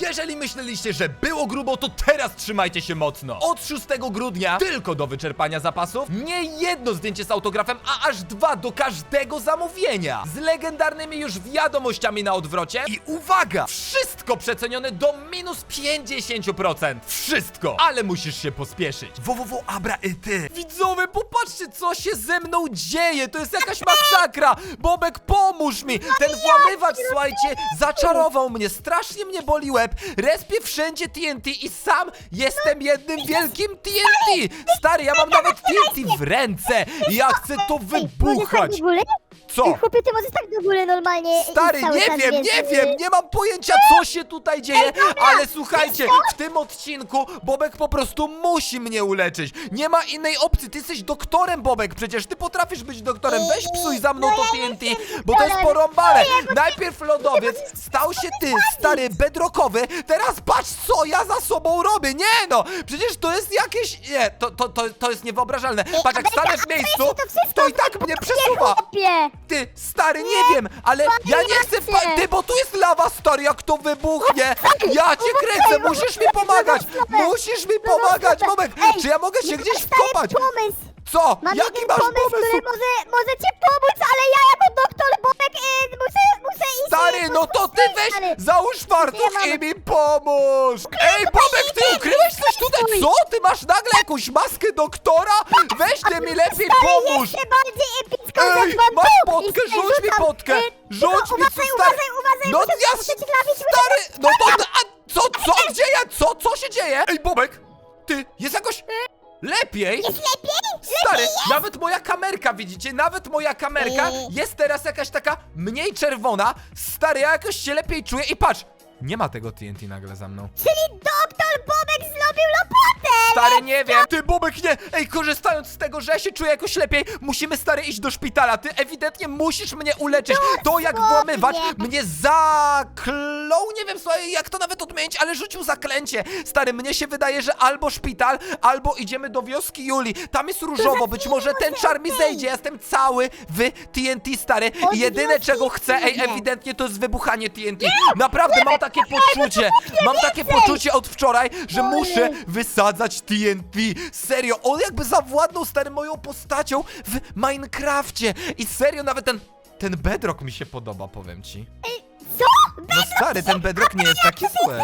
Jeżeli myśleliście, że było grubo, to teraz trzymajcie się mocno. Od 6 grudnia tylko do wyczerpania zapasów nie jedno zdjęcie z autografem, a aż dwa do każdego zamówienia. Z legendarnymi już wiadomościami na odwrocie. I uwaga! Wszystko przecenione do minus 50%. Wszystko! Ale musisz się pospieszyć. www Abra i ty. Widzowie, popatrzcie, co się ze mną dzieje. To jest jakaś masakra. Bobek, pomóż mi. Ten włamywacz, słuchajcie, zaczarował mnie. Strasznie mnie boli łeb. Respię wszędzie TNT i sam jestem jednym wielkim TNT. Stary, ja mam nawet TNT w ręce. Ja chcę to wybuchać. Tak góry? Co? Chłopie, ty możesz tak do góry normalnie Stary, cały nie czas, wiem, nie y, wiem, nie mam pojęcia, co się tutaj dzieje, ale słuchajcie, w tym odcinku Bobek po prostu musi mnie uleczyć. Nie ma innej opcji, ty jesteś doktorem, Bobek, przecież ty potrafisz być doktorem. Weź psuj za mną No to ja TNT, jestem bo to jest doktorem. porąbane. Najpierw lodowiec, stał się ty, stary, bedrockowy, teraz patrz, co ja za sobą robię. Nie no, przecież to jest jakieś... Nie, to, to, to, to jest niewyobrażalne. Patrz, jak Amelka, stanę w a miejscu, to wszystko to i tak mnie przesuwa. Chłopie! Ty, stary, nie wiem, ale ja nie chcę wpa- Ty, bo tu jest lawa, stary, jak to wybuchnie! Ja cię kręcę, musisz mi pomagać! Musisz mi pomagać, Bobek! Ej, Czy ja mogę się gdzieś wkopać? pomysł! Co? Mam Jaki jeden masz pomysł, który pomysł? może, może ci pomóc, ale ja jako doktor Bobek y, muszę, muszę iść... Stary, no to ty weź, załóż fartuch i mi pomóż! Ej, Bobek, ty ukryłeś coś tutaj? Co? Ty masz nagle jakąś maskę doktora? Weź ty mi lepiej pomóż! jeszcze bardziej epicką potkę, I rzuć mi rzucam, potkę! y, Rzuć mi, co uważaj, stary! uważaj, uważaj, No ja, trafić, stary, no to, a co, co, gdzie ja, co, co się dzieje? Ej, Bobek, ty, jest jakoś lepiej? Jest lepiej? Stary, Lepiej jest? nawet moja kamerka, widzicie, nawet moja kamerka Ej. jest teraz jakaś taka mniej czerwona. Stary, ja jakoś się lepiej czuję i patrz, nie ma tego TNT nagle za mną. Czyli doktor Bobek zrobił lopatę! Stary, nie wiem. Ty, Bobek, nie. Ej, korzystając z tego, że ja się czuję jakoś lepiej, musimy, stary, iść do szpitala. Ty ewidentnie musisz mnie uleczyć. To jak włamywacz mnie zaklął, nie wiem, słuchaj, jak to nawet odmienić, ale rzucił zaklęcie. Stary, mnie się wydaje, że albo szpital, albo idziemy do wioski Julii. Tam jest różowo, być może ten czar mi zejdzie. Ja jestem cały w TNT, stary. Od jedyne, wioski czego chcę, ej, ewidentnie to jest wybuchanie TNT. Naprawdę, mam takie poczucie, mam takie poczucie od wczoraj, że muszę wysadzać TNT. Serio, on jakby zawładnął stary moją postacią w Minecrafcie. I serio, nawet ten, ten bedrock mi się podoba, powiem ci. Co? No stary, ten bedrock nie jest taki zły.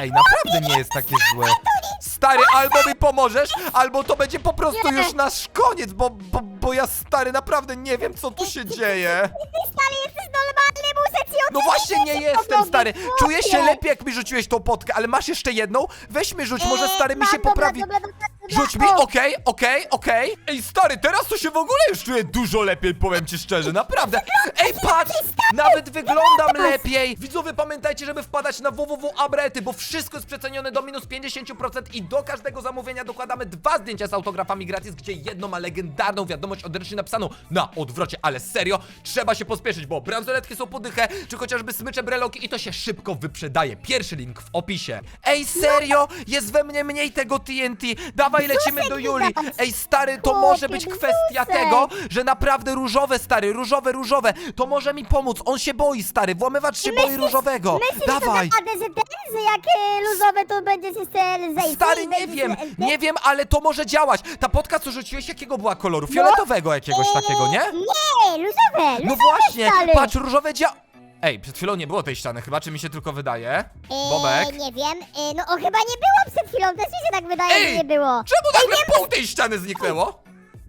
Ej, naprawdę nie jest takie złe. Stary, albo mi pomożesz, albo to będzie po prostu Nie. już nasz koniec, bo, bo, bo ja stary, naprawdę nie wiem, co tu się dzieje. Stary jesteś normalny, muszę ci No właśnie nie jestem, stary. Czuję się lepiej, jak mi rzuciłeś tą potkę, ale masz jeszcze jedną? Weź mi rzuć, może stary mi się poprawi. Rzuć mi, okej, okej, okej. Ej, stary, teraz to się w ogóle już czuję dużo lepiej, powiem ci szczerze, naprawdę. Ej, patrz, nawet wyglądam lepiej. Widzowie, pamiętajcie, żeby wpadać na www.abrety, bo wszystko jest przecenione do minus 50% i do każdego zamówienia dokładamy dwa zdjęcia z autografami gratis, gdzie jedno ma legendarną wiadomość odręcznie napisaną na odwrocie, ale serio, trzeba się pospieszyć, bo bransoletki są podychę, czy chociażby smycze breloki i to się szybko wyprzedaje. Pierwszy link w opisie. Ej, serio, jest we mnie mniej tego TNT. Dawaj, lecimy do Juli. Ej, stary, to może być kwestia tego, że naprawdę różowe, stary, różowe, różowe, to może mi pomóc. On się boi, stary, włamywacz się boi różowego. Myślisz, Dawaj. naprawdę, że ten, że jak e, luzowe to będzie się? Stary, nie wiem, nie wiem, ale to może działać. Ta potka, co rzuciłeś, jakiego była koloru? Fioletowego jakiegoś takiego, nie? Nie, luzowe, luzowe No właśnie, stary. patrz, różowe dzia... Ej, przed chwilą nie było tej ściany chyba, czy mi się tylko wydaje? E, Bobek? nie wiem, e, no o chyba nie było przed chwilą, też mi się tak wydaje, Ej, że nie było. Czemu nagle pół tej ściany zniknęło?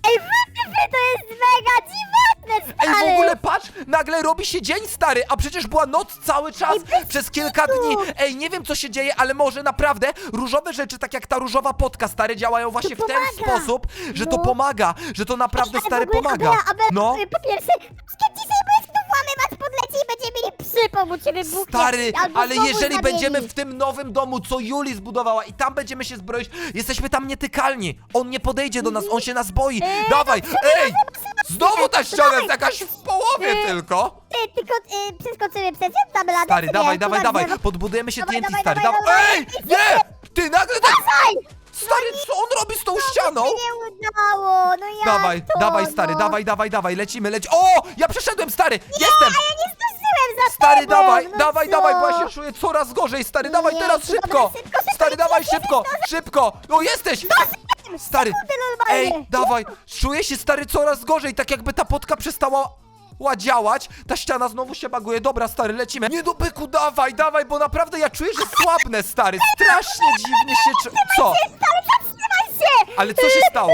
Ej, wy, wy, wy, to jest mega dziwne, Ej, stary. w ogóle patrz, nagle robi się dzień stary, a przecież była noc cały czas, Ej, bez przez kilka kitu. dni. Ej, nie wiem co się dzieje, ale może naprawdę różowe rzeczy, tak jak ta różowa potka, stary, działają właśnie w ten pomaga. sposób, że to No. pomaga, że to naprawdę Ale w stary ogóle, pomaga. Abela, Abela, No. Po pierwsze, kiedy dzisiaj bo jak tu włamywacz podleci i będziemy mieli psy, pomóc cię wybuchnie. Stary, albo ale znowu jeżeli zamieni. będziemy w tym nowym domu, co Juli zbudowała i tam będziemy się zbroić, jesteśmy tam nietykalni. On nie podejdzie do nas, on się nas boi. Eee, Dawaj, no co ej! Znowu ta ściana jest jakaś w połowie Eee, tylko. Ty, tylko y, przeskoczymy przez ladę, Stary, czy dawaj, nie? dawaj, dawaj, podbudujemy się Dawaj, TNT, dawaj, stary, dawaj, dawaj. dawaj. Ej, nie! Ty nagle tak... Dawaj! Stary, co on robi z tą ścianą? To się nie udało, no jak Dawaj, to, dawaj, stary, no. dawaj, dawaj, dawaj, lecimy, leć. O! Ja przeszedłem, stary! Jestem! A ja nie zdążyłem, za Stary, tobą, dawaj, no dawaj, co? dawaj, bo ja się czuję coraz gorzej, stary, dawaj Nie, teraz dobra, szybko! szybko, szybko, Stary, szybko, dawaj, szybko, szybko, szybko! No jesteś! Stary, Sekundy normalnie. ej, dawaj, czuję się, stary, coraz gorzej, tak jakby ta potka przestała ła działać, ta ściana znowu się baguje, dobra, stary, lecimy. Nie do byku, dawaj, dawaj, bo naprawdę ja czuję, że słabnę, stary, strasznie dziwnie się czu... Co? Stary, zatrzymaj się! Ale co się stało?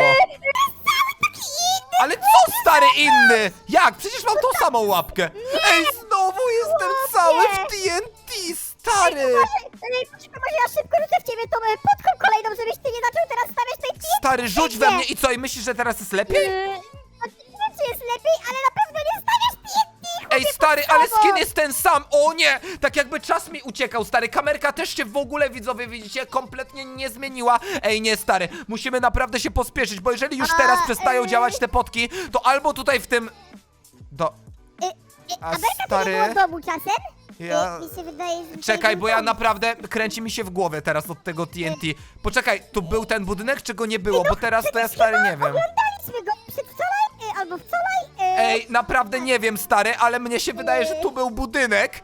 Ale co stary inny? Jak? Przecież mam tą samą łapkę. Ej, znowu jestem cały w TNT, stary. Poczekaj, może ja szybko rzucę w ciebie tą e, potką kolejną, żebyś ty nie zaczął teraz stawiać tej TNT. Stary, rzuć we mnie i co? I myślisz, że teraz jest lepiej? Yy, czy jest lepiej, ale na pewno Ej, stary, ale skin jest ten sam! O nie! Tak jakby czas mi uciekał, stary. Kamerka też się w ogóle, widzowie, widzicie, kompletnie nie zmieniła. Ej, nie, stary, musimy naprawdę się pospieszyć, bo jeżeli już A, teraz przestają ej. działać te potki, to albo tutaj w tym... Do... Y, y, A A Berka to stary? nie było w domu czasem? Ja- Y, Mi się wydaje, że Czekaj, bo ja naprawdę kręci mi się w głowie teraz od tego TNT. Poczekaj, tu był ten budynek, czy go nie było? Bo teraz to ja stary nie wiem. Oglądaliśmy go albo wczoraj. y, Ej, naprawdę nie wiem, stary, ale mnie się wydaje, że tu był budynek.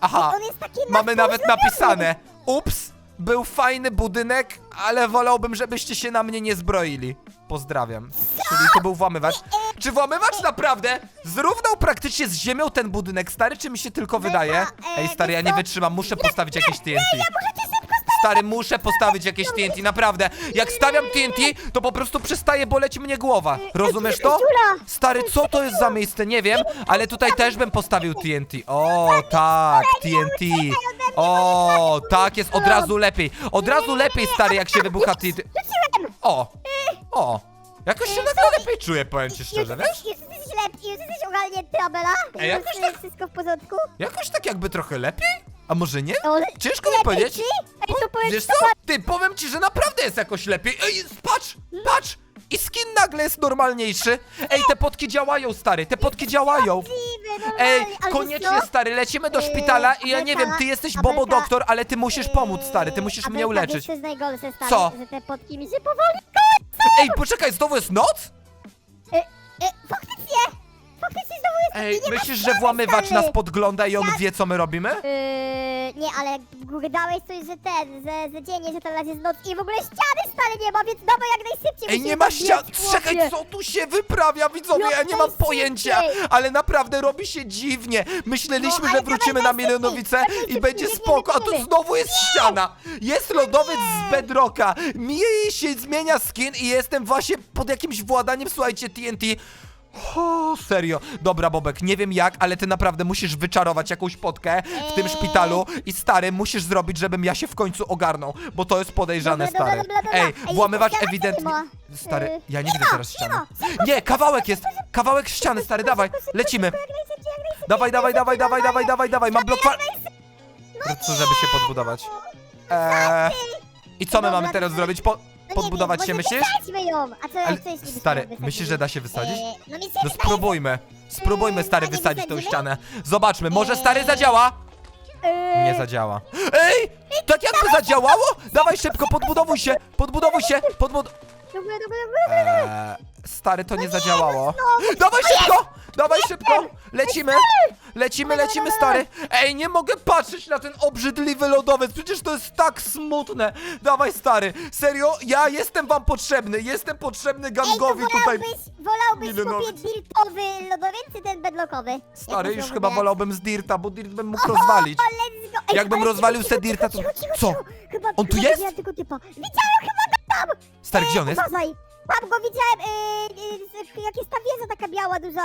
Aha, On jest taki mamy na nawet napisane. Ups, był fajny budynek, ale wolałbym, żebyście się na mnie nie zbroili. Pozdrawiam. Czyli to był włamywacz. Czy włamywacz naprawdę zrównał praktycznie z ziemią ten budynek, stary, czy mi się tylko wydaje? e, Ej, stary, ja nie wytrzymam, muszę postawić jakieś TNT. Możecie szybko Stary, muszę postawić jakieś TNT, naprawdę. Jak stawiam TNT, to po prostu przestaje boleć mnie głowa. Rozumiesz to? Stary, co to jest za miejsce? Nie wiem, ale tutaj też bym postawił TNT. O, tak, TNT. O, tak jest, od razu lepiej. Od razu lepiej, stary, jak się wybucha TNT. O, o. Jakoś się nagle lepiej czuję, powiem ci szczerze, wiesz? Jesteś lepszy, jesteś ogarnięty, Abela? Ej, jakoś tak- wszystko w porządku? Jakoś tak jakby trochę lepiej? A może nie? No, Ciężko mi lepiej powiedzieć. ci? Ej, to powiedz, Wiesz co? Ty, powiem ci, że naprawdę jest jakoś lepiej. Ej, patrz, patrz! I skin nagle jest normalniejszy. Ej, te potki działają, stary, te potki działają. możliwe, Ej, ale koniecznie, wiesz co? stary, lecimy do szpitala i ja nie Abelka, wiem, ty jesteś Abelka, Bobo Doktor, ale ty musisz pomóc, stary, ty musisz Abelka, mnie uleczyć. Co jest najgorsze, stary, Co? że te potki mi się powoli Ej, poczekaj, znowu jest noc? E, e, faktycznie! Ej, nie myślisz, że włamywacz nas podgląda i on wie, co my robimy? Yy, nie, ale gadałeś coś, że ten, że, że dzień, że teraz jest noc i w ogóle ściany stale nie ma, więc dawaj jak najszybciej Ej, musimy nie ma tam ścian. biec, chłopie. Czekaj, co tu się wyprawia, widzowie? Ja nie mam najszybciej. pojęcia, ale naprawdę robi się dziwnie. Myśleliśmy, No, że wrócimy dawaj na najszybciej. Milionowice i będzie biegniemy, spoko, a tu biegniemy. znowu jest ściana. Jest lodowiec z bedrocka. Mi się zmienia skin i jestem właśnie pod jakimś władaniem, słuchajcie, TNT. O, serio. Dobra, Bobek, nie wiem jak, ale ty naprawdę musisz wyczarować jakąś potkę w tym Eee. szpitalu i stary, musisz zrobić, żebym ja się w końcu ogarnął, bo to jest podejrzane, Dobra, dobra, stary. dobra, dobra. Ej, Ej, włamywacz ściana ewidentnie... nie ma. Stary, Yy, ja nie widzę teraz ściany. Nie, kawałek jest! Kawałek ściany, stary, dawaj, lecimy. Dawaj, dawaj, dawaj, dawaj, dawaj, dawaj, dawaj, mam blok fa... Co, żeby się podbudować? Eee, I co my mamy teraz zrobić? Po, podbudować wiem, się, myślisz? wysadźmy ją. A co, Ale, co jeśli byśmy stary, wysadzili? myślisz, że da się wysadzić? Eee, no mi się No wydaje, spróbujmy. Spróbujmy, stary, a nie wysadzić tą wysadzimy? ścianę. Zobaczmy, może stary Eee. zadziała? Eee, Nie zadziała. Ej! Tak jakby zadziałało? Dawaj szybko, podbudowuj się, podbudowuj się, podbud... Dobra, dobra, dobra. Eee, stary, to nie zadziałało. Dawaj szybko! Dawaj szybko! Lecimy! Lecimy, lecimy, stary! Ej, nie mogę patrzeć na ten obrzydliwy lodowiec, przecież to jest tak smutne! Dawaj, stary! Serio, ja jestem wam potrzebny, jestem potrzebny Ej, to gangowi tutaj. wolałbyś, wolałbyś Milionowic. kupić dirtowy lodowiec czy ten bedlockowy? Stary, już chyba wolałbym z Dirta, bo Dirt bym mógł rozwalić. O, let's go. Ej, Jakbym ale rozwalił cicho, se cicho, Dirta, to- cicho, cicho, Co? cicho. Chyba, On tu chyba jest? widziałem tego typa. Widziałem chyba go tam! Stary, gdzie on jest? Uważaj! Tam go widziałem, yy, yy, jak jest ta wieża taka biała, duża,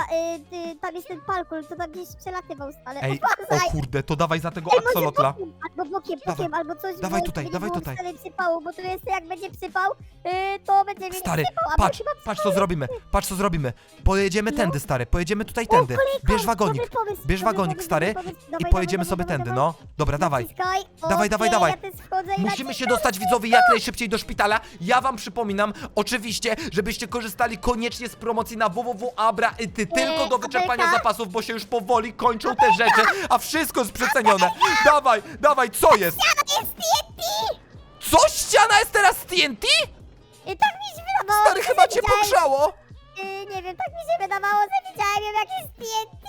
yy, yy, tam jest ten parkour, to tam gdzieś przelatywał, ale Ej, o kurde, to dawaj za tego Ej, może axolotla. bokiem, albo bokiem, Dawaj. bokiem, albo coś, Dawaj bo tutaj, będzie dawaj było tutaj. wcale przypału, bo tu jest, jak będzie przypał, yy, to będzie mieli Stary, przypał, a patrz, chyba patrz co zrobimy, patrz co zrobimy. Pojedziemy No. tędy, stary, pojedziemy tutaj O, tędy. kolejka, Bierz wagonik, dobry pomysł, bierz dobry wagonik, pomysł, stary, dobry pomysł. i Dawaj, pojedziemy dawaj, sobie dawaj, tędy, dawaj. no. Dobra, dawaj. Naciskaj. Dawaj, dawaj, Okej, dawaj. Ja też wchodzę i Musimy się dostać widzowie jak najszybciej do szpitala. Ja wam przypominam, oczywiście, żebyście korzystali koniecznie z promocji na www.abra i ty tylko do wyczerpania Abelka? zapasów, bo się już powoli kończą te rzeczy, a wszystko jest przecenione. Dawaj, dawaj, co jest? Jest TNT! Co? Ściana jest teraz z TNT? I tak mi się wydawało, Stary, że chyba cię widziałem- pogrzało. Yy, nie wiem, tak mi się wydawało, że widziałem ją jak jest TNT.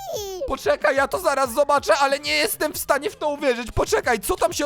Poczekaj, ja to zaraz zobaczę, ale nie jestem w stanie w to uwierzyć. Poczekaj, co tam się...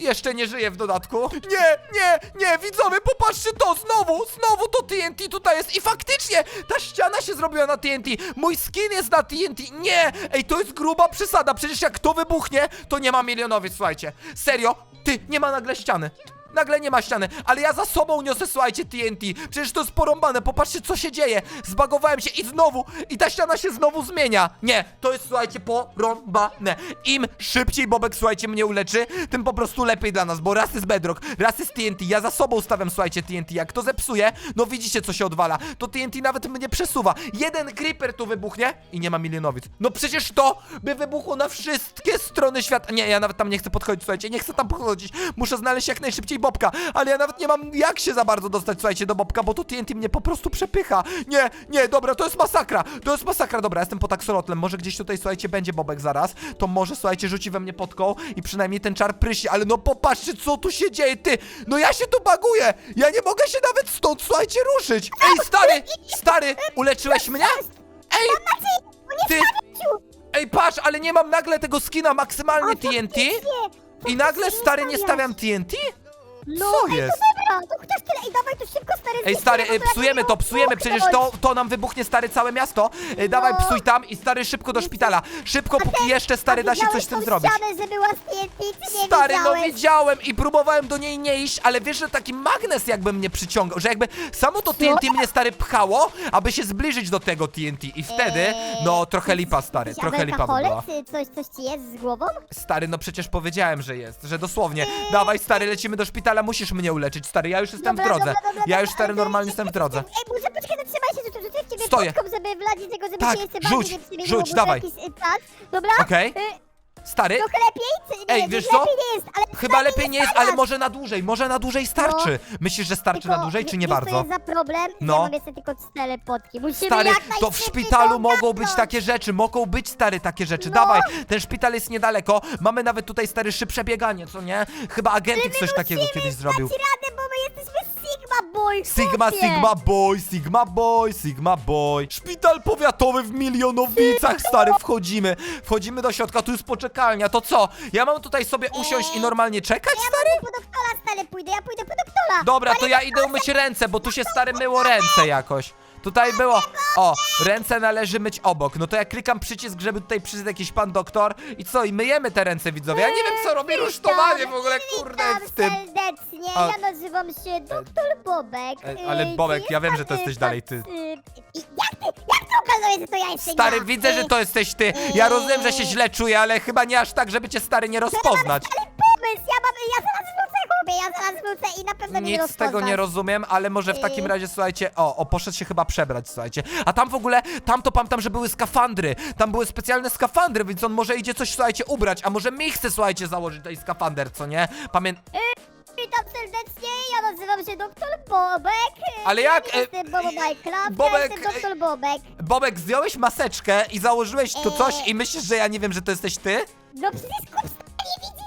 Jeszcze nie żyje w dodatku. Nie, nie, nie, widzowie, popatrzcie to, znowu, znowu to TNT tutaj jest i faktycznie ta ściana się zrobiła na TNT. Mój skin jest na TNT. Nie, ej, to jest gruba przesada. Przecież jak to wybuchnie, to nie ma milionowiec, słuchajcie. Serio, ty, nie ma nagle ściany. Nagle nie ma ściany, ale ja za sobą niosę, słuchajcie, TNT. Przecież to jest porąbane, popatrzcie, co się dzieje. Zbagowałem się i znowu, i ta ściana się znowu zmienia. Nie, to jest, słuchajcie, porąbane. Im szybciej Bobek, słuchajcie, mnie uleczy, tym po prostu lepiej dla nas, bo raz jest Bedrock, raz jest TNT. Ja za sobą stawiam, słuchajcie, TNT. Jak to zepsuje, no widzicie, co się odwala. To TNT nawet mnie przesuwa. Jeden creeper tu wybuchnie i nie ma milionowic. No przecież to by wybuchło na wszystkie strony świata. Nie, ja nawet tam nie chcę podchodzić, słuchajcie, nie chcę tam podchodzić. Muszę znaleźć jak najszybciej Bobka, ale ja nawet nie mam jak się za bardzo dostać, słuchajcie, do Bobka, bo to TNT mnie po prostu przepycha. Nie, nie, dobra, to jest masakra. To jest masakra, dobra, jestem pod aksolotlem. Może gdzieś tutaj, słuchajcie, będzie Bobek zaraz. To może, słuchajcie, rzuci we mnie potką i przynajmniej ten czar prysi, ale no popatrzcie, co tu się dzieje, ty. No ja się tu baguję. Ja nie mogę się nawet stąd, słuchajcie, ruszyć. Ej, stary, stary, uleczyłeś mnie? Ej, ty, ej, patrz, ale nie mam nagle tego skina maksymalnie TNT? I nagle, stary, nie stawiam TNT? No, Co to chociaż tyle. Ej, dawaj to szybko, stary. Ej, zniszczymy, stary, bo e, to jak psujemy to, psujemy, przecież to, to nam wybuchnie, stary, całe miasto. E, Dawaj, No. psuj tam i stary, szybko do szpitala. Szybko, póki jeszcze, stary, da się coś z tym zrobić. Ścianę, że była z TNT, ty nie Stary, no widziałeś? widziałem i próbowałem do niej nie iść, ale wiesz, że taki magnes jakby mnie przyciągał, że jakby samo to TNT mnie, stary, pchało, aby się zbliżyć do tego TNT i wtedy, Eee, no, trochę lipa, stary, Jakiś trochę lipa by była. czy Coś, coś ci jest z głową? Stary, no przecież powiedziałem, że jest, że dosłownie. Dawaj, stary, lecimy do szpitala, musisz mnie uleczyć, stary, ja już jestem w drodze. Ja już, stary, normalnie jestem w drodze. Ej, muszę poczekaj, zatrzymaj się, tu rzucę w ciebie Stoję. żeby wlać tego, żeby Tak, się jeszcze rzuć, bardziej rzuć, dawaj. jakiś y, czas. Dobra? Okej. Y, Stary, Trochę lepiej? Czy, Ej, nie, wiesz lepiej co? nie jest, ale Chyba lepiej nie jest, ale może na dłużej, może na dłużej starczy. Myślisz, że starczy na dłużej, czy nie wiesz, bardzo? co jest za problem? No. Ja mam jeszcze tylko cztery potki. Musimy Stary, jak to w najszybciej szpitalu mogą być ogarnąć. takie rzeczy, mogą być stary takie rzeczy. No. Dawaj, ten szpital jest niedaleko. Mamy nawet tutaj stary szybsze bieganie, co nie? Chyba agentik coś takiego kiedyś zrobił. Dać radę, bo my jesteśmy Boy, Sigma, chłopie. Sigma Boy, Sigma Boy, Sigma Boy. Szpital powiatowy w Milionowicach, stary, wchodzimy. Wchodzimy do środka, tu jest poczekalnia, to co? Ja mam tutaj sobie usiąść i normalnie czekać, Ja stary? może po doktora stary pójdę, ja pójdę po doktora. Dobra, to ja idę umyć ręce, bo tu się stary myło ręce jakoś. Tutaj było. O, ręce należy myć obok. No to ja klikam przycisk, żeby tutaj przyszedł jakiś pan doktor. I co? I myjemy te ręce, widzowie. Ja nie wiem, co robi rusztowanie w ogóle, kurde, Witam w tym. serdecznie, A- ja nazywam się doktor Bobek. E, ale Y, Bobek, ja wiem, że to jesteś y, dalej ty. y, i Jak ty, jak ty okazuje, że to ja jestem Stary, ja? widzę, że Y, to jesteś ty. Ja rozumiem, że się źle czuję, ale chyba nie aż tak, żeby cię stary nie rozpoznać. Ale pomysł, ja mam, ja zaraz chłopie, ja zaraz wrócę i na pewno mnie nie Nic z tego nie rozumiem, ale może w takim razie, słuchajcie, o, o, poszedł się chyba przebrać, słuchajcie. A tam w ogóle, tam to pamiętam, że były skafandry. Tam były specjalne skafandry, więc on może idzie coś, słuchajcie, ubrać, a może mi chce, słuchajcie, założyć tej skafander, co nie? Pamię... Witam serdecznie, ja nazywam się doktor Bobek. Ale jak, Ja e, jestem Bobo Minecraft, Bobek, ja jestem doktor Bobek. Bobek, zdjąłeś maseczkę i założyłeś tu coś i myślisz, że ja nie wiem, że to jesteś ty? No przecież kup nie jest...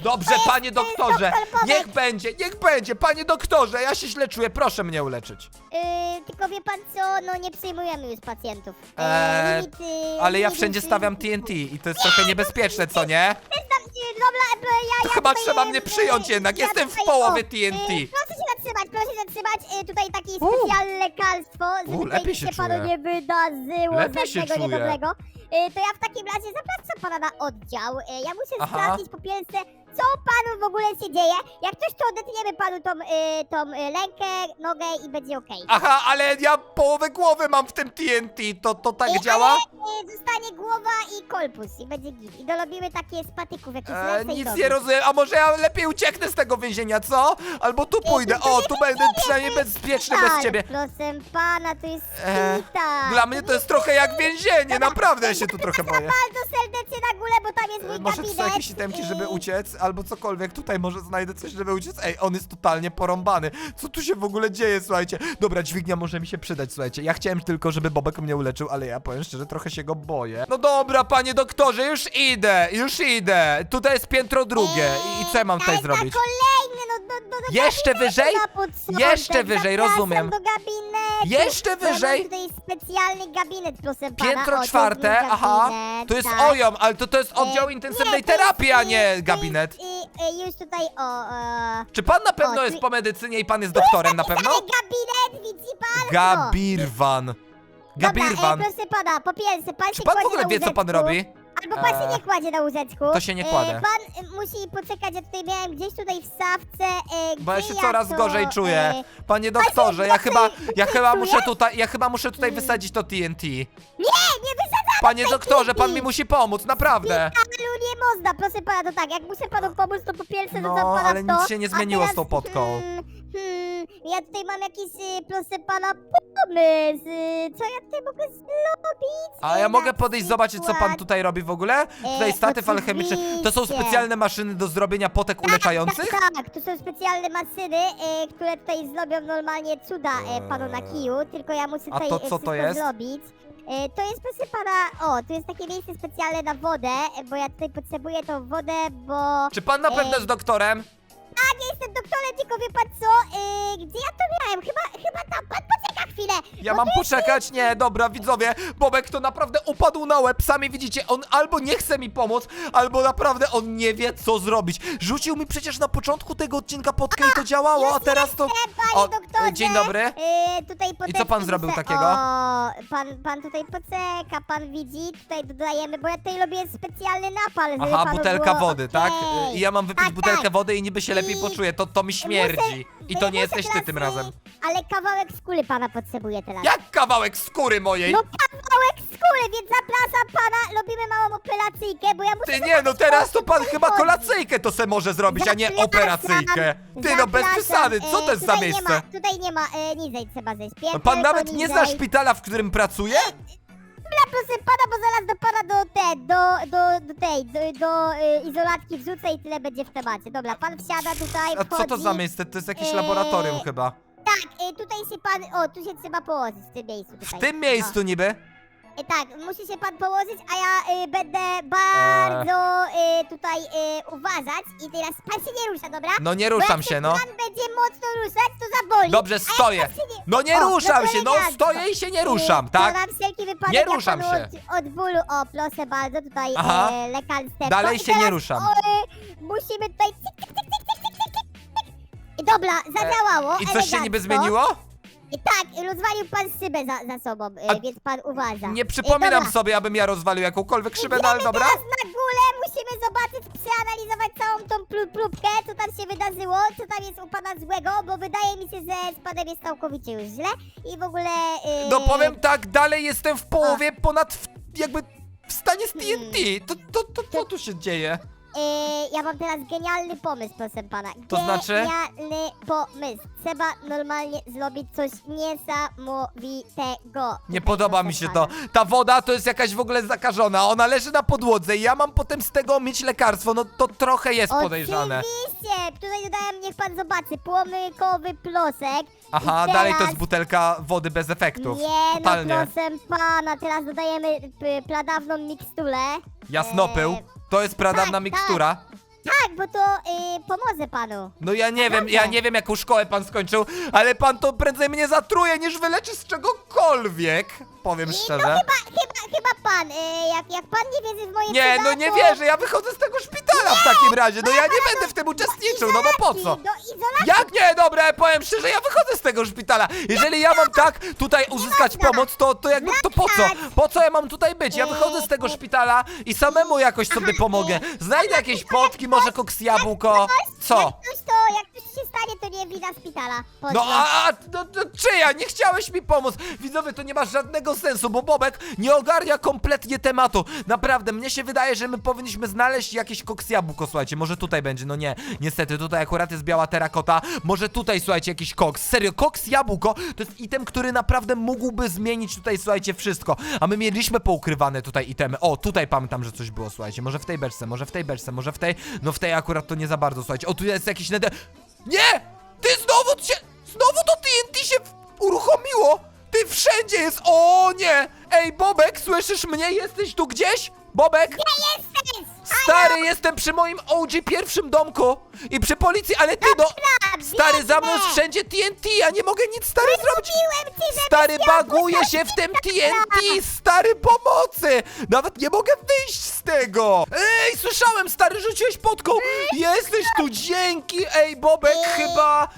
Dobrze, panie doktorze, niech będzie, niech będzie, panie doktorze, ja się źle czuję, proszę mnie uleczyć. Yy, tylko wie pan co, no nie przyjmujemy już pacjentów. Yy, Eee, limity, Ale ja wszędzie stawiam TNT i to jest trochę niebezpieczne, co nie? Przestań, yy, dobra, bo ja, To ja chyba tutaj, trzeba yy, mnie przyjąć jednak, jestem w tutaj- połowie TNT. Yy, proszę się zatrzymać, proszę się zatrzymać, yy, tutaj takie U. specjalne lekarstwo, żeby U, tutaj lepiej się się panu czuję. nie wydarzyło Lepiej się żadnego czuję. niedobrego. Yy, to ja w takim razie zapraszam pana na oddział. Yy, ja muszę Aha. sprawdzić po pierwsze, co panu w ogóle się dzieje. Jak coś, to odetniemy panu tą, yy, tą yy, rękę, nogę i będzie okej. Aha, ale ja połowę głowy mam w tym TNT, to, to tak I- działa? Ale, y, zostanie głowa i kolpus i będzie git. I dorobimy takie z patyków, jakieś E, i nic nie rozumiem, a może ja lepiej ucieknę z tego więzienia, co? Albo tu pójdę, o, tu będę przynajmniej bezpieczny bez ciebie. Proszę pana, to jest E, szpital. Dla mnie to jest trochę jak więzienie, naprawdę ja się tu trochę boję. Bardzo serdecznie na górę, bo tam jest mój E, Może tu są gabinet. jakieś itemki, żeby i- uciec, albo cokolwiek. Tutaj może znajdę coś, żeby uciec. Ej, on jest totalnie porąbany. Co tu się w ogóle dzieje, słuchajcie? Dobra, dźwignia może mi się przydać, słuchajcie. Ja chciałem tylko, żeby Bobek mnie uleczył, ale ja powiem szczerze, trochę się go boję. No dobra, panie doktorze, już idę, już idę. Tutaj jest piętro drugie. I, i co ja mam tutaj zrobić? kolejny, do, do, do Jeszcze wyżej? Jeszcze wyżej, rozumiem. do gabinetu. Jeszcze wyżej? Mam tutaj specjalny gabinet, proszę pana. O, to Piętro jest czwarte, mój aha. gabinet, To jest tak. ojom, ale to, to jest oddział E, intensywnej to jest, terapii, a y, nie to gabinet. Jest, y, y, już tutaj, o... E, Czy pan na pewno o, jest po medycynie i pan jest doktorem na pewno? Ale gabinet, widzi pan? Gabirwan. Dobra, Gabirwan. e, proszę pana, po pierwsze, pan Czy się pan w kładzie ogóle na wie, co pan łóżeczku. robi? Albo pan się nie kładzie na łóżeczku. to się nie kładę. E, pan e, musi poczekać, ja tutaj miałem gdzieś tutaj w szafce, e, Bo ja gdzie się coraz to, gorzej czuję. E, Panie doktorze, ja chyba, ja chyba muszę czujesz? tutaj, ja chyba muszę tutaj Mm. wysadzić to TNT. nie, nie wysadzamy Panie doktorze, pan mi musi pomóc, naprawdę. Szpitalu nie można, proszę pana, to tak, jak muszę panu pomóc, to po pierwsze No, dodam pana ale nic się nie a zmieniło z teraz, tą potką. Hmm, hmm, ja tutaj mam jakiś, y, proszę pana, pomysł, y, co ja tutaj mogę zrobić? A ja na mogę podejść zobaczyć, co pan przykład- tutaj robi w ogóle? Tutaj E, statyw alchemiczny. To są oczywiście. specjalne maszyny do zrobienia potek uleczających? Tak, tak, to są specjalne maszyny, e, które tutaj zrobią normalnie cuda e, panu na kiju, tylko ja muszę A tutaj to e, co to wszystko jest? zrobić. E, to jest proszę pana, o, tu jest takie miejsce specjalne na wodę, e, bo ja tutaj potrzebuję tą wodę, bo Czy pan na pewno Ej. jest doktorem? Ja nie jestem doktorem, tylko wie pan co, e, gdzie ja to miałem, chyba, chyba tam, pan poczeka chwilę. Ja bo mam tu jest- poczekać? Nie, dobra, widzowie. Bobek to naprawdę upadł na łeb. Sami widzicie, on albo nie chce mi pomóc, albo naprawdę on nie wie, co zrobić. Rzucił mi przecież na początku tego odcinka potkę i to działało, a już teraz to... Jestem, panie O, doktorze. dzień dobry. E, tutaj poteczki co pan zrobił muszę- takiego? O, pan, pan tutaj poczeka, pan widzi, tutaj dodajemy, bo ja tutaj robię specjalny napal, żeby Aha, panu butelka było wody, tak? okej. I ja mam wypić Tak, butelkę tak. wody i niby się lepiej poczuję. To, to mi śmierdzi. I to nie jesteś ty tym razem. Ale kawałek skóry pana potrzebuje teraz. Jak kawałek skóry mojej? No kawałek skóry, więc zapraszam pana, robimy małą operacyjkę, bo ja muszę... Ty nie, no zobaczyć, teraz to pan chyba chodzi. kolacyjkę to se może zrobić, a nie Zapraszam, operacyjkę. Ty no bez zapraszam, przesady, co e, to jest za tutaj Nie miejsce? ma, tutaj nie ma, e, niżej trzeba zejść. No Pan Pięterko nawet nie zna niżej. szpitala, w którym pracuje? Dobra, proszę pana, bo zaraz do pana do te, do, do, do tej, do, do y, izolatki wrzucę i tyle będzie w temacie. Dobra, pan wsiada tutaj, A co to wchodzi. za miejsce? To jest jakieś Eee, laboratorium chyba. Tak, y, tutaj się pan, o, tu się trzeba położyć w tym miejscu W tutaj. tym miejscu niby? Y, tak, musi się pan położyć, a ja y, będę bardzo y, tutaj y, uważać i teraz pan się nie rusza, dobra? No nie ruszam się, no. pan będzie mocno ruszać, to zaboli. Dobrze, A jak stoję. pan się nie- No nie O, ruszam się, no elegancko. stoję i się nie ruszam, Y, tak? Na wszelki wypadek Nie ruszam panu się. Od, od bólu, o proszę bardzo, tutaj Aha. e, lekarstwo. Dalej I się nie teraz, ruszam. O, y, musimy tutaj cyk, cyk, cyk, cyk, cyk, cyk, cyk, cyk. I Dobra, zadziałało, I coś się niby zmieniło? Tak, rozwalił pan szybę za, za sobą, e, A- więc pan uważa. Nie przypominam dobra. sobie, abym ja rozwalił jakąkolwiek szybę, no ale Idziemy dobra. teraz na górę, musimy zobaczyć, przeanalizować całą tą plu- próbkę, co tam się wydarzyło, co tam jest u pana złego, bo wydaje mi się, że z panem jest całkowicie już źle i w ogóle... Yy, No powiem tak, dalej jestem w połowie ponad w, jakby w stanie z TNT. To, to, to co tu się dzieje? Yy, ja mam teraz genialny pomysł, proszę pana. To znaczy? Genialny pomysł. Trzeba normalnie zrobić coś niesamowitego. Nie podoba mi się to. Ta woda to jest jakaś w ogóle zakażona. Ona leży na podłodze i ja mam potem z tego mieć lekarstwo. No to trochę jest podejrzane. Oczywiście! Tutaj dodałem, niech pan zobaczy, płomykowy plosek. Aha, I dalej to teraz- jest butelka wody bez efektów. Nie, Totalnie. no proszę pana, teraz dodajemy p- pradawną miksturę. Jasnopył. Eee, To jest pradawna tak, mikstura. Tak, bo to y, pomoże panu. No ja nie wiem, Naprawdę. ja nie wiem jaką szkołę pan skończył, ale pan to prędzej mnie zatruje niż wyleczy z czegokolwiek. Powiem I szczerze. No chyba, chyba, chyba pan, y, jak, jak pan nie wierzy w moje Nie, cuda, no nie to... wierzę, ja wychodzę z tego szpitala w takim razie. No ja nie będę w tym uczestniczył, no bo po co? Do izolacji. Jak nie? Dobra, powiem szczerze, ja wychodzę z tego szpitala. Jeżeli ja mam tak tutaj uzyskać pomoc, to, to jakby to po co? Po co ja mam tutaj być? Ja wychodzę z tego szpitala i samemu jakoś sobie pomogę. Znajdę jakieś potki, może koks jabłko. Co? Jak coś to, jak stanie, to nie wina szpitala. No a, a no, no, czyja? Nie chciałeś mi pomóc! Widzowie, to nie ma żadnego sensu, bo Bobek nie ogarnia kompletnie tematu. Naprawdę, mnie się wydaje, że my powinniśmy znaleźć jakieś koks jabłko, słuchajcie. Może tutaj będzie, no nie. Niestety, tutaj akurat jest biała terakota. Może tutaj, słuchajcie, jakiś koks. Serio, koks jabłko to jest item, który naprawdę mógłby zmienić tutaj, słuchajcie, wszystko. A my mieliśmy poukrywane tutaj itemy. O, tutaj pamiętam, że coś było, słuchajcie. Może w tej beczce, może w tej beczce, może w tej. No w tej akurat to nie za bardzo, słuchajcie. O, tu jest jakiś nede... Nie! Ty znowu się... Znowu to TNT się uruchomiło! Ty wszędzie jest... O nie! Ej, Bobek, słyszysz mnie? Jesteś tu gdzieś? Bobek? Jesteś! Stary, jestem przy moim OG pierwszym domku i przy policji, ale ty no... Stary, za mną jest wszędzie TNT, ja nie mogę nic stary zrobić. Ci, Stary, baguje się w tym TNT! Stary, pomocy! Nawet nie mogę wyjść z tego! Ej, słyszałem, stary, rzuciłeś podką! Jesteś tu, dzięki! Ej, Bobek, chyba...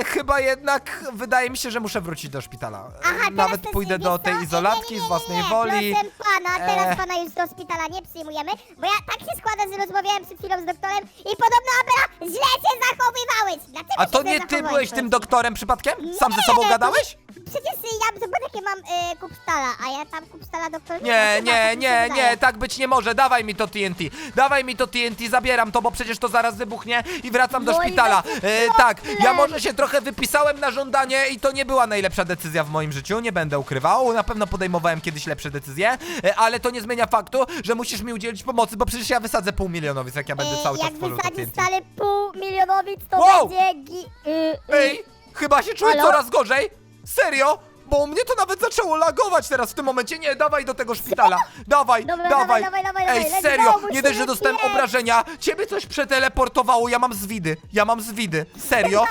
E, chyba jednak wydaje mi się, że muszę wrócić do szpitala. E, Aha, teraz Nawet to pójdę jest- do wiesz co? tej Nie, nie, izolatki nie, z nie, własnej nie, woli. Proszę pana, teraz E. pana już do szpitala nie przyjmujemy, bo ja tak się składa, że rozmawiałem przed chwilą z doktorem i podobno Abela źle się zachowywałeś. Dlaczego A się to źle nie ty zachowałeś, byłeś tym doktorem przypadkiem? Sam ze sobą to- gadałeś? Przecież ja zobacz jakie mam y, kupstala, a ja tam kupstala doktor Nie, nie, nie, nie, tak być nie może. Dawaj mi to TNT. Dawaj mi to TNT, zabieram to, bo przecież to zaraz wybuchnie i wracam do No i szpitala. E, tak, ja problem. może się trochę wypisałem na żądanie i to nie była najlepsza decyzja w moim życiu, nie będę ukrywał. Na pewno podejmowałem kiedyś lepsze decyzje, e, ale to nie zmienia faktu, że musisz mi udzielić pomocy, bo przecież ja wysadzę pół milionowic, jak ja będę E, cały czas Jak tworzył to wysadzisz TNT. stale pół milionowic, to Wow! będzie gi... Y, y, Ej, chyba się czuję Halo? coraz gorzej. Serio? Bo mnie to nawet zaczęło lagować teraz w tym momencie. Nie, dawaj do tego szpitala. Dawaj, Dobra, dawaj. dawaj, dawaj, Ej, dawaj, let's serio, go, nie dość, że dostałem obrażenia. Ciebie coś przeteleportowało, ja mam zwidy. Ja mam zwidy. Serio?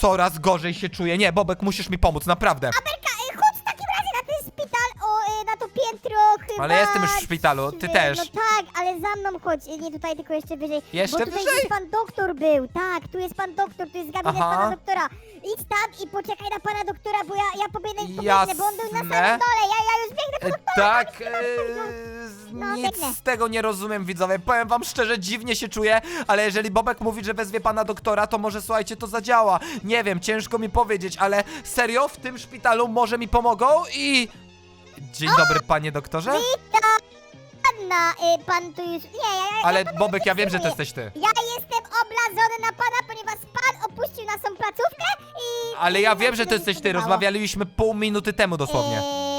Coraz gorzej się czuję. Nie, Bobek, musisz mi pomóc, naprawdę. To piętro chyba... Ale jestem już w szpitalu, ty trzy. też. No tak, ale za mną chodź, nie tutaj, tylko jeszcze wyżej. Jeszcze bo tutaj wyżej? gdzieś pan doktor był, tak, tu jest pan doktor, tu jest gabinet Aha. pana doktora. Idź tam i poczekaj na pana doktora, bo ja, ja pobiegnę, pobiegnę, bo on był na samym Jasne. dole, ja, ja już biegnę po E, doktora. Tak, e, No, nic biegnę. z tego nie rozumiem, widzowie. Powiem wam szczerze, dziwnie się czuję, ale jeżeli Bobek mówi, że wezwie pana doktora, to może słuchajcie, to zadziała. Nie wiem, ciężko mi powiedzieć, ale serio, w tym szpitalu może mi pomogą i... Dzień dobry, panie doktorze. Anna, y, pan tu już... Nie, ja, ja, Ale ja Bobek, ja wiem, że to jesteś ty. Ja jestem oblazony na pana, ponieważ pan opuścił naszą placówkę i... Ale ja wiem, że to jesteś ty. Rozmawialiśmy pół minuty temu dosłownie. Eee,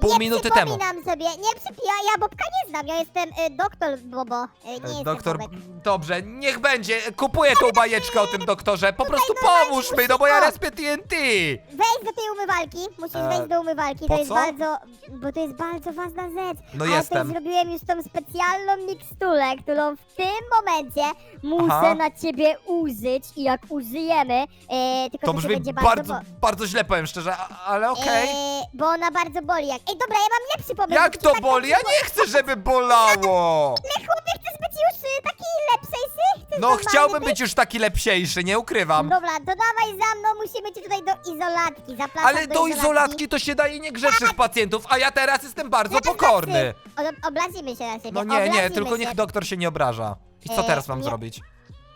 Pół nie minuty temu. przypominam sobie, nie przypija, ja Bobka nie znam, ja jestem e, doktor Bobo, e, nie jestem Doktor, Bobek. dobrze, niech będzie. Kupuję tą bajeczkę o tym doktorze. Po prostu normalnie pomóż mi, no bo ja respię TNT. Wejdź do tej umywalki, musisz E, wejść do umywalki, po to jest co? bardzo, bo to jest bardzo ważna rzecz. No A jestem. tutaj zrobiłem już tą specjalną miksturę, którą w tym momencie muszę Aha. na ciebie użyć i jak użyjemy, e, tylko To że brzmi będzie bardzo, bo- bardzo źle, powiem szczerze, a- ale okej. E, bo ona bardzo boli. Jak... Ej, dobra, ja mam lepszy pomysł. Jak to tak boli? Ja nie chcę, żeby bolało! Ale chłopie, chcesz być już y, taki lepszejszy? Chcesz No normalny chciałbym być już taki lepsiejszy, nie ukrywam. Dobra, to dawaj za mną, musimy cię tutaj do izolatki, zapraszam Ale do izolatki to się daje niegrzecznych pacjentów, a ja teraz jestem bardzo pokorny. o- się na siebie, No nie, nie, tylko się. niech doktor się nie obraża. I co E, teraz mam nie- zrobić?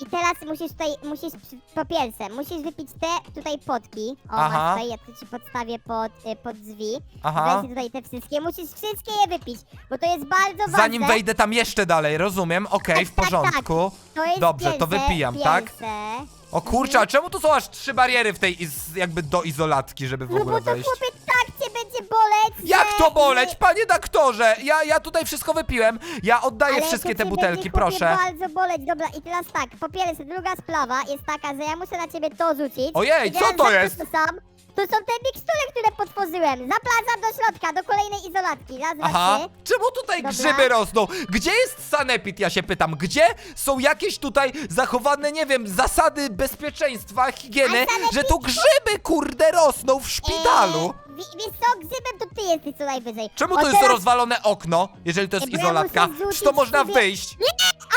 I teraz musisz tutaj, musisz, przy- po pierwsze, musisz wypić te tutaj potki. O, Aha. masz tutaj, ja tu ci podstawię pod, y, pod drzwi. Aha. Weź tutaj te wszystkie, musisz wszystkie je wypić, bo to jest bardzo ważne. Zanim wejdę tam jeszcze dalej, rozumiem, okej, w Tak, tak, tak. porządku. To jest Dobrze, to pierwsze, wypijam, tak? pierwsze. O kurczę, a czemu tu są aż trzy bariery w tej iz, jakby do izolatki, żeby w No ogóle bo to wejść? chłopie będzie boleć, Jak to boleć, panie doktorze? Ja, ja tutaj wszystko wypiłem. Ja oddaję Ale wszystkie to te cię butelki, chłopie, proszę. bardzo boleć. Dobra, i teraz tak, po pierwsze, druga sprawa jest taka, że ja muszę na ciebie to rzucić. Ojej, I co teraz to za jest? To, sam. to są te mikstury, które potworzyłem. Zapraszam do środka, do kolejnej izolatki. Raz, dwa, Aha, trzy. czemu tutaj Dobra. grzyby rosną? Gdzie jest sanepid, ja się pytam? Gdzie są jakieś tutaj zachowane, nie wiem, zasady bezpieczeństwa, higieny, A sanepid że tu grzyby, kurde, rosną w szpitalu? Eee, wi- wiesz co, grzybem to ty jesteś co najwyżej. Czemu O, to jest teraz... rozwalone okno, jeżeli to jest Ej, bo ja izolatka? muszę Czy to można sobie- wyjść? Nie,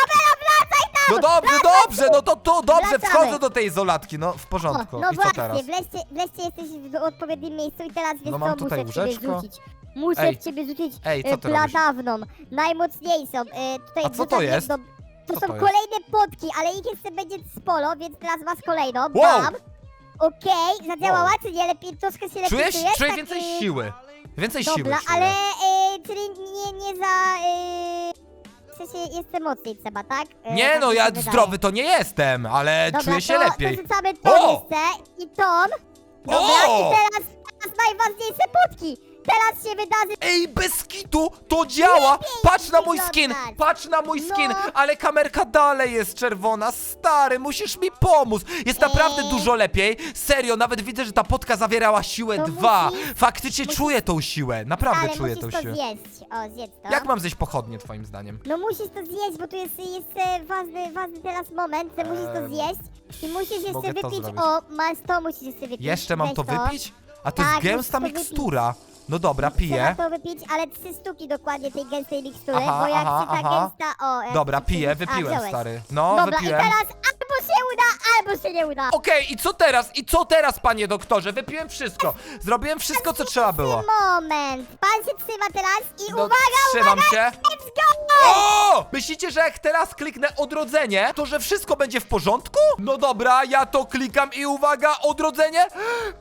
Abela, wracaj tam! No dobrze, dobrze, no to tu, dobrze, Wracamy. wchodzę do tej izolatki, no w O, porządku. no I co właśnie, teraz? wreszcie, wreszcie jesteś w odpowiednim miejscu i teraz wiesz No co, mam tutaj muszę w ciebie łóżeczko. rzucić. Muszę Ej. w ciebie rzucić Ej, co e, ty robisz? pladawną, najmocniejszą. E, tutaj A co to jest? jedną- To Co są to jest? kolejne potki, ale ich jeszcze będzie sporo, więc teraz masz kolejną. Wow. Bam. Okej, zadziałała, czy nie? Lepiej, troszkę się lepiej czujesz? czuję Tak, więcej y, siły. Więcej siły Dobra, czuję. ale e, czyli nie, nie za... E, w sensie jeszcze mocniej trzeba, tak? E, Nie tak no, mi ja wydaje. zdrowy to nie jestem, ale Dobra, czuję się to, lepiej. To rzucamy O! tą listę i tą. Dobra, O! i teraz, teraz najważniejsze potki. Teraz się wydarzy? Ej, bez kitu, to działa! Lepiej Patrz na mój skin, wyglądać. patrz na mój skin, No. ale kamerka dalej jest czerwona. Stary, musisz mi pomóc. Jest naprawdę Eee. dużo lepiej. Serio, nawet widzę, że ta potka zawierała siłę To 2. musisz- Faktycznie czuję tą siłę, naprawdę Ale czuję musisz tą to siłę. zjeść. O, zjedz to. Jak mam zejść pochodnie, twoim zdaniem? No musisz to zjeść, bo tu jest, jest e, ważny, ważny teraz moment, że musisz to Em, zjeść i musisz jeszcze mogę to wypić, zrobić. o, masz to, musisz jeszcze wypić. Jeszcze mam Weź to wypić? A to jest Tak, gęsta to mikstura. No dobra, piję. Trzeba to wypić, ale trzy sztuki dokładnie tej gęstej mikstury, Aha, bo jak aha, się ta aha. gęsta, o... jak Dobra, piję, a, wypiłem, wziąłeś. stary. No, Dobra, wypiłem. i teraz albo się uda, albo się nie uda. Okej, i co teraz? I co teraz, panie doktorze? Wypiłem wszystko. Zrobiłem wszystko, co trzeba było. Moment, pan się trzyma teraz i No, uwaga, trzymam uwaga, się. let's go! O! Myślicie, że jak teraz kliknę odrodzenie, to że wszystko będzie w porządku? No dobra, ja to klikam i uwaga, odrodzenie.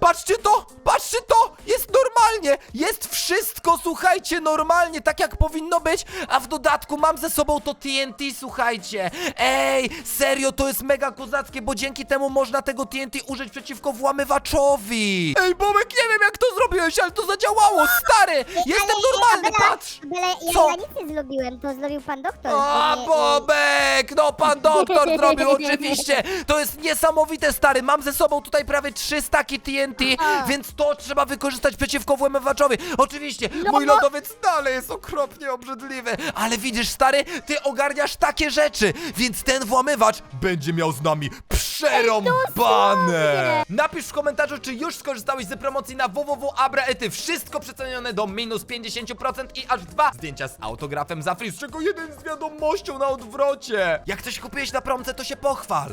Patrzcie to, patrzcie to, jest normalnie, jest wszystko, słuchajcie, normalnie, tak jak powinno być, a w dodatku mam ze sobą to TNT, słuchajcie. Ej, serio, to jest mega kozackie, bo dzięki temu można tego TNT użyć przeciwko włamywaczowi. Ej, Bobek, nie wiem jak to zrobiłeś, ale to zadziałało, stary, jestem normalny, patrz. Abela, ja, Co? ja nic nie zrobiłem, to zrobił pan doktor. A, nie- Bobek! No, pan doktor zrobił oczywiście! To jest niesamowite, stary! Mam ze sobą tutaj prawie trzy staki TNT, A. więc to trzeba wykorzystać przeciwko włamywaczowi. Oczywiście, No mój lodowiec dalej jest okropnie obrzydliwy, ale widzisz, stary, ty ogarniasz takie rzeczy, więc ten włamywacz będzie miał z nami przerąbane! Napisz w komentarzu, czy już skorzystałeś z promocji na www.abraety. Wszystko przecenione do minus 50% i aż dwa zdjęcia z autografem za free, z czego jeden z wiadomością na odwrocie. Jak coś kupiłeś na promce, to się pochwal.